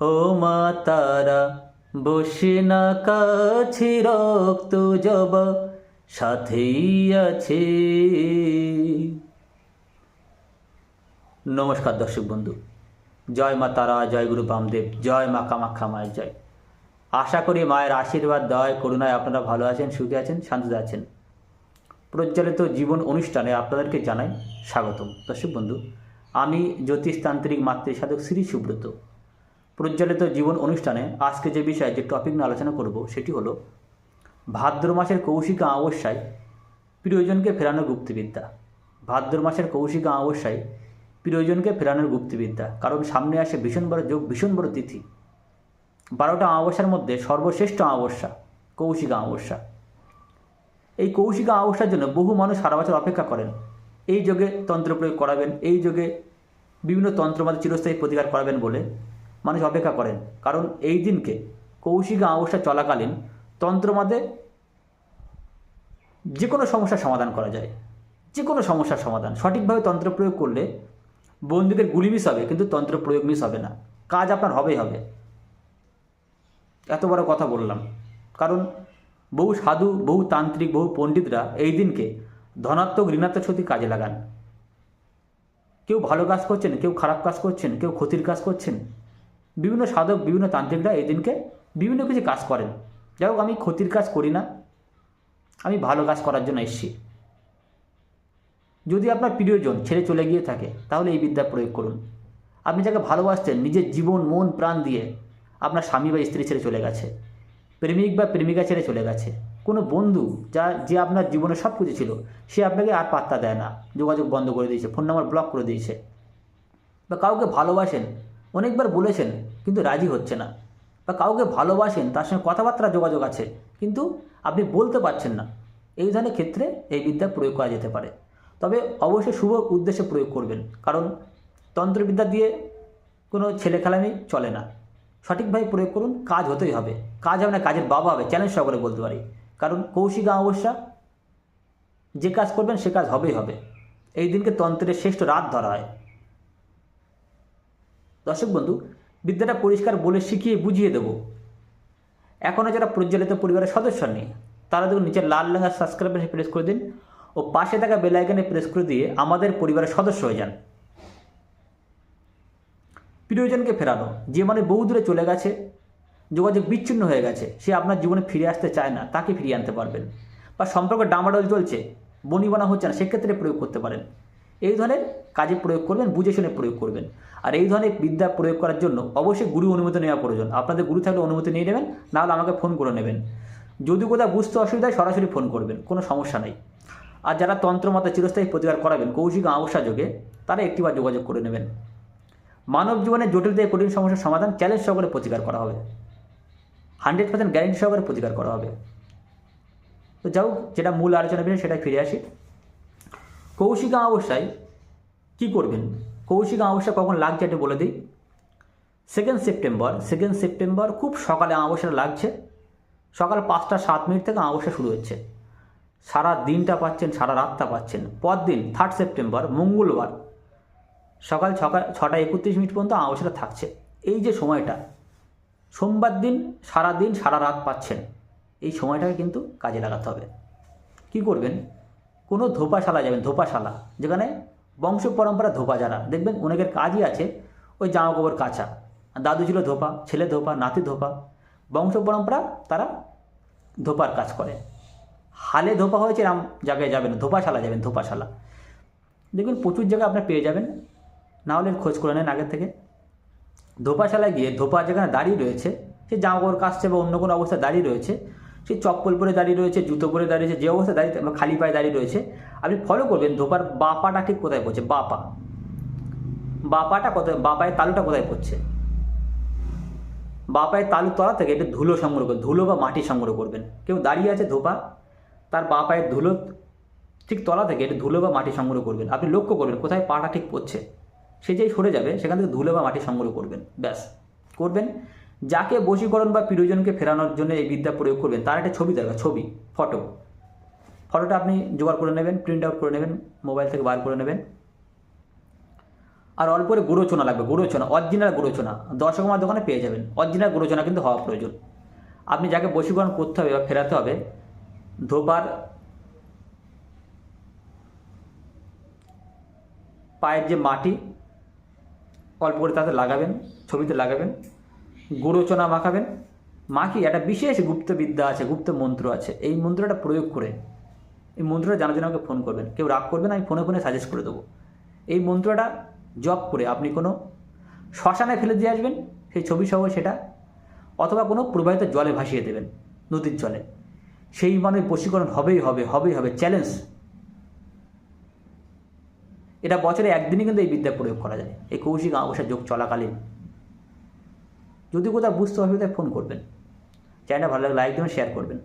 ও মা তারা, বসে না কাছে রক্ত জবা, সাথেই আছে। নমস্কার দর্শক বন্ধু, জয় মা তারা, জয় গুরু বামদেব, জয় মা কামাখ্যা মায়ের জয়। আশা করি মায়ের আশীর্বাদ দয় করুণায় আপনারা ভালো আছেন, সুখে আছেন, শান্তিতে আছেন। প্রজ্বলিত জীবন অনুষ্ঠানে আপনাদেরকে জানাই স্বাগতম। দর্শক বন্ধু, আমি জ্যোতিষতান্ত্রিক মাতৃ সাধক শ্রী সুব্রত। প্রজ্বলিত জীবন অনুষ্ঠানে আজকে যে বিষয়ে, যে টপিক নিয়ে আলোচনা করব, সেটি হলো ভাদ্র মাসের কৌশিকা অমাবস্যায় প্রিয়জনকে ফেরানোর গুপ্তবিদ্যা। ভাদ্র মাসের কৌশিকা অমাবস্যায় প্রিয়জনকে ফেরানোর গুপ্তবিদ্যা। কারণ সামনে আসে ভীষণ বড় যোগ, ভীষণ বড় তিথি। বারোটা অমাবস্যার মধ্যে সর্বশ্রেষ্ঠ অমাবস্যা, কৌশিকা অমাবস্যা। এই কৌশিকা অমাবস্যার জন্য বহু মানুষ সারা বছর অপেক্ষা করেন। এই যোগে তন্ত্র প্রয়োগ করাবেন, এই যোগে বিভিন্ন তন্ত্রমাতে চিরস্থায়ী প্রতিকার করাবেন বলে মানুষ অপেক্ষা করেন। কারণ এই দিনকে কৌশিকা অমাবস্যা চলাকালীন তন্ত্রমাদে যে কোনো সমস্যার সমাধান করা যায়। যে কোনো সমস্যার সমাধান। সঠিকভাবে তন্ত্র প্রয়োগ করলে বন্দুকের গুলি মিস হবে, কিন্তু তন্ত্র প্রয়োগ মিস হবে না। কাজ আপনার হবেই হবে। এত বড় কথা বললাম। কারণ বহু সাধু, বহু তান্ত্রিক, বহু পণ্ডিতরা এই দিনকে ধনাত্মক, ঋণাত্মক শক্তি কাজে লাগান। কেউ ভালো কাজ করছেন, কেউ খারাপ কাজ করছেন, কেউ ক্ষতির কাজ করছেন। বিভিন্ন সাধক, বিভিন্ন তান্ত্রিকরা এই দিনকে বিভিন্ন কিছু কাজ করেন। যাই হোক, আমি ক্ষতির কাজ করি না। আমি ভালো কাজ করার জন্য এসেছি। যদি আপনার প্রিয়জন ছেড়ে চলে গিয়ে থাকে, তাহলে এই বিদ্যা প্রয়োগ করুন। আপনি যাকে ভালোবাসতেন, নিজের জীবন, মন, প্রাণ দিয়ে আপনার স্বামী বা স্ত্রী ছেড়ে চলে গেছে, প্রেমিক বা প্রেমিকা ছেড়ে চলে গেছে, কোনো বন্ধু যা, যে আপনার জীবনে সব কিছু ছিল, সে আপনাকে আর পাত্তা দেয় না। যোগাযোগ বন্ধ করে দিয়েছে, ফোন নাম্বার ব্লক করে দিয়েছে। বা কাউকে ভালোবাসেন অনেকবার বলেছেন, কিন্তু রাজি হচ্ছে না। বা কাউকে ভালোবাসেন, তার সঙ্গে কথাবার্তা যোগাযোগ আছে, কিন্তু আপনি বলতে পারছেন না। এই ধরনের ক্ষেত্রে এই বিদ্যা প্রয়োগ করা যেতে পারে। তবে অবশ্যই শুভ উদ্দেশ্যে প্রয়োগ করবেন, কারণ তন্ত্রবিদ্যা দিয়ে কোনো ছেলে খেলামি চলে না। সঠিকভাবে প্রয়োগ করুন, কাজ হতেই হবে। কাজ হবে না, কাজের বাবা হবে চ্যালেঞ্জ সহকারে বলতে পারি। কারণ কৌশিকা অমাবস্যা, যে কাজ করবেন, সে কাজ হবেই হবে। এই দিনকে তন্ত্রের শ্রেষ্ঠ রাত ধরা হয়। দর্শক বন্ধু, বিদ্যাটা পরিষ্কার বলে শিখিয়ে বুঝিয়ে দেব। এখনও যারা প্রজ্বলিত পরিবারের সদস্য নেই, তারা দেখুন নিচে লাল রঙের সাবস্ক্রাইব প্রেস করে দিন ও পাশে থাকা বেল আইকনে প্রেস করে দিয়ে আমাদের পরিবারের সদস্য হয়ে যান। প্রিয়জনকে ফেরানো, যে মানে বহু দূরে চলে গেছে, যোগাযোগ বিচ্ছিন্ন হয়ে গেছে, সে আপনার জীবনে ফিরে আসতে চায় না, তাকে ফিরিয়ে আনতে পারবেন। বা সম্পর্ক ডামাডোল চলছে বনিবনা হচ্ছে না, সেক্ষেত্রে প্রয়োগ করতে পারেন। এই ধরনের কাজে প্রয়োগ করবেন, বুঝে শুনে প্রয়োগ করবেন। আর এই ধরনের বিদ্যা প্রয়োগ করার জন্য অবশ্যই গুরু অনুমতি নেওয়া প্রয়োজন। আপনাদের গুরু থাকলে অনুমতি নিয়ে নেবেন, নাহলে আমাকে ফোন করে নেবেন। যদি কোথাও বুঝতে অসুবিধা সরাসরি ফোন করবেন, কোনো সমস্যা নেই। আর যারা তন্ত্রমাতা চিরস্থায়ী প্রতিকার করাবেন, কৌশিক আবশ্যা যোগে, তারা একটিবার যোগাযোগ করে নেবেন। মানব জীবনে জটিল থেকে কঠিন সমস্যার সমাধান চ্যালেঞ্জ সহকারে প্রতিকার করা হবে। হান্ড্রেড পার্সেন্ট গ্যারেন্টি সহকারে প্রতিকার করা হবে। তো যাও যেটা মূল আলোচনা বিষয় সেটা ফিরে আসি। কৌশিক অমাবস্যায় কী করবেন? কৌশিক অমাবস্যা কখন লাগছে এটা বলে দিই। সেকেন্ড সেপ্টেম্বর সেকেন্ড সেপ্টেম্বর খুব সকালে অমাবস্যাটা লাগছে। সকাল পাঁচটা সাত মিনিট থেকে অমাবস্যা শুরু হচ্ছে। সারা দিনটা পাচ্ছেন, সারা রাতটা পাচ্ছেন। পরদিন থার্ড সেপ্টেম্বর মঙ্গলবার সকাল ছকা ছটা একত্রিশ মিনিট পর্যন্ত অমাবস্যাটা থাকছে। এই যে সময়টা, সোমবার দিন সারা দিন, সারা রাত পাচ্ছেন। এই সময়টাকে কিন্তু কাজে লাগাতে হবে। কি করবেন? কোনো ধোপাশালা যাবেন ধোপাশালা, যেখানে বংশ পরম্পরা ধোপা যারা। দেখবেন অনেকের কাজই আছে, ওই জামা কাপড় কাচা। দাদু ছিল ধোপা, ছেলে ধোপা, নাতি ধোপা। বংশ পরম্পরা তারা ধোপার কাজ করে। হালে ধোপা হয়েছে, এরম জায়গায় যাবেন ধোপাশালা যাবেন ধোপাশালা। দেখবেন প্রচুর জায়গায় আপনার পেয়ে যাবেন। না হলে খোঁজ করে নেন আগের থেকে। ধোপাশালায় গিয়ে ধোপা যেখানে দাঁড়িয়ে রয়েছে, সে জামা কাপড় কাচছে বা অন্য কোনো অবস্থায় দাঁড়িয়ে রয়েছে সে চপ্পল পরে দাঁড়িয়ে রয়েছে, জুতো পরে দাঁড়িয়েছে যে অবস্থায় দাঁড়িয়ে খালি পায়ে দাঁড়িয়ে রয়েছে, আপনি ফলো করবেন ধোপার বা পাটা ঠিক কোথায় পড়ছে? বাপা। বাপাটা কোথায় বা পায়ের তালুটা কোথায় পড়ছে? বা পায়ের তালুর তলা থেকে একটু ধুলো সংগ্রহ করবেন, ধুলো বা মাটি সংগ্রহ করবেন। কেউ দাঁড়িয়ে আছে ধোপা, তার বা পায়ের ধুলো ঠিক তলা থেকে একটু ধুলো বা মাটি সংগ্রহ করবেন। আপনি লক্ষ্য করবেন কোথায় পাটা ঠিক পড়ছে। সে যেই সরে যাবে, সেখান থেকে ধুলো বা মাটি সংগ্রহ করবেন। ব্যাস, করবেন। যাকে বশীকরণ বা প্রিয়জনকে ফেরানোর জন্য এই বিদ্যা প্রয়োগ করবেন, তার একটা ছবি দরকার, ছবি, ফটো। ফটোটা আপনি জোগাড় করে নেবেন প্রিন্ট আউট করে নেবেন মোবাইল থেকে বার করে নেবেন। আর অল্প করে গুঁড়োচনা লাগবে গুঁড়োচনা অরিজিনাল গুঁড়োচনা দশক আমার দোকানে পেয়ে যাবেন অরিজিনাল গুঁড়োচনা কিন্তু হওয়া প্রয়োজন। আপনি যাকে বশীকরণ করতে হবে বা ফেরাতে হবে ধোপার পায়ের যে মাটি, অল্প করে তাতে লাগাবেন, ছবিতে লাগাবেন। গুঁড়োচনা মাখাবেন? মাখি একটা বিশেষ গুপ্ত বিদ্যা আছে, গুপ্ত মন্ত্র আছে? এই মন্ত্রটা প্রয়োগ করে, এই মন্ত্রটা জানার জন্য আমাকে ফোন করবেন। কেউ রাগ করবেন আমি ফোনে ফোনে সাজেস্ট করে দেবো। এই মন্ত্রটা জপ করে আপনি কোনো শ্মশানে ফেলে দিয়ে আসবেন, সেই ছবি সহ সেটা, অথবা কোনো প্রবাহিত জলে ভাসিয়ে দেবেন, নদীর জলে। সেই মানে বশীকরণ হবেই হবে হবেই হবে চ্যালেঞ্জ এটা বছরে একদিনই কিন্তু এই বিদ্যা প্রয়োগ করা যায়। এই কৌশিক অমাবস্যার যোগ চলাকালীন। যদি কোথাও বুঝতে অসুবিধায় ফোন করবেন। চ্যানেলটা ভালো লাগলে লাইক দেবেন শেয়ার করবেন।